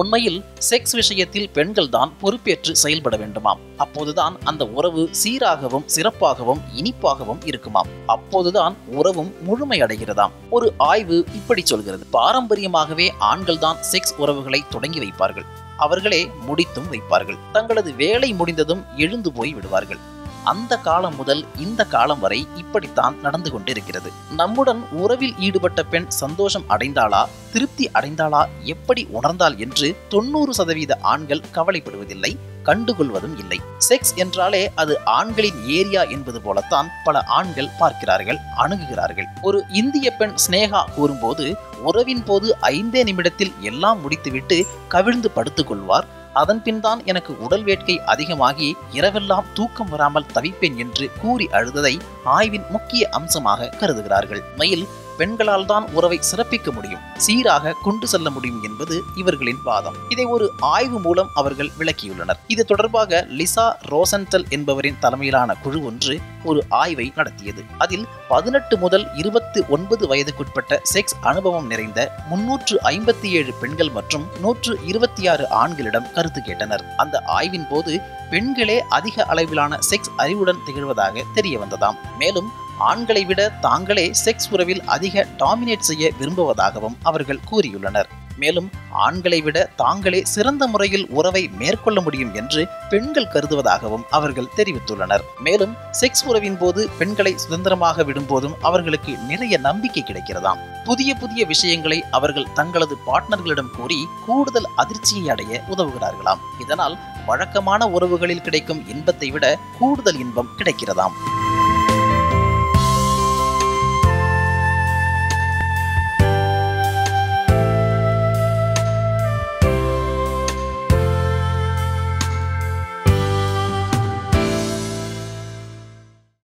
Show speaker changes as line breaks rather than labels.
உண்மையில் செக்ஸ் விஷயத்தில் பெண்கள் தான் பொறுப்பேற்று செயல்பட வேண்டுமாம். அப்போதுதான் அந்த உறவு சீராகவும் சிறப்பாகவும் இனிப்பாகவும் இருக்குமாம். அப்போதுதான் உறவும் முழுமையடைகிறதாம். ஒரு ஆய்வு இப்படி சொல்கிறது. பாரம்பரியமாகவே ஆண்கள் தான் செக்ஸ் உறவுகளை தொடங்கி வைப்பார்கள். அவர்களே முடித்தும் வைப்பார்கள். தங்களது வேலை முடிந்ததும் எழுந்து போய் விடுவார்கள். அந்த காலம் முதல் இந்த காலம் வரை இப்படித்தான் நடந்து கொண்டிருக்கிறது. நம்முடன் உறவில் ஈடுபட்ட பெண் சந்தோஷம் அடைந்தாளா திருப்தி அடைந்தாளா எப்படி உணர்ந்தாள் என்று தொண்ணூறு சதவீத ஆண்கள் கவலைப்படுவதில்லை கண்டுகொள்வதும் இல்லை. செக்ஸ் என்றாலே அது ஆண்களின் ஏரியா என்பது போலத்தான் பல ஆண்கள் பார்க்கிறார்கள் அணுகுகிறார்கள். ஒரு இந்திய பெண் ஸ்னேகா கூறும்போது உறவின் போது ஐந்தே நிமிடத்தில் எல்லாம் முடித்துவிட்டு கவிழ்ந்து படுத்துக் கொள்வார் அதன் பின்தான் எனக்கு உடல் வேட்கை அதிகமாகி இரவெல்லாம் தூக்கம் வராமல் தவிப்பேன் என்று கூறி அழுததை ஆய்வின் முக்கிய அம்சமாக கருதுகிறார்கள். மயில் பெண்களால் தான் உறவை சிறப்பிக்க முடியும் சீராக கொண்டு செல்ல முடியும் என்பது இவர்களின் வாதம். இதை ஒரு ஆய்வு மூலம் அவர்கள் விளக்கியுள்ளனர். இது தொடர்பாக லிசா ரோசன்டல் என்பவரின் தலைமையிலான குழு ஒன்று ஒரு ஆய்வை நடத்தியது. அதில் பதினெட்டு முதல் இருபத்தி ஒன்பது வயதுக்குட்பட்ட செக்ஸ் அனுபவம் நிறைந்த முன்னூற்று ஐம்பத்தி ஏழு பெண்கள் மற்றும் நூற்று இருபத்தி ஆறு ஆண்களிடம் கருத்து கேட்டனர். அந்த ஆய்வின் போது பெண்களே அதிக அளவிலான செக்ஸ் அறிவுடன் திகழ்வதாக தெரிய வந்ததாம் மேலும் ஆண்களை விட தாங்களே செக்ஸ் உறவில் அதிக டாமினேட் செய்ய விரும்புவதாகவும் அவர்கள் கூறியுள்ளனர். மேலும் ஆண்களை விட தாங்களே சிறந்த முறையில் உறவை மேற்கொள்ள முடியும் என்று பெண்கள் கருதுவதாகவும் அவர்கள் தெரிவித்துள்ளனர். மேலும் செக்ஸ் உறவின் போது பெண்களை சுதந்திரமாக விடும்போதும் அவர்களுக்கு நிறைய நம்பிக்கை கிடைக்கிறதாம். புதிய புதிய விஷயங்களை அவர்கள் தங்களது பார்ட்னர்களிடம் கூறி கூடுதல் அதிர்ச்சியை அடைய உதவுகிறார்களாம். இதனால் வழக்கமான உறவுகளில் கிடைக்கும் இன்பத்தை விட கூடுதல் இன்பம் கிடைக்கிறதாம்.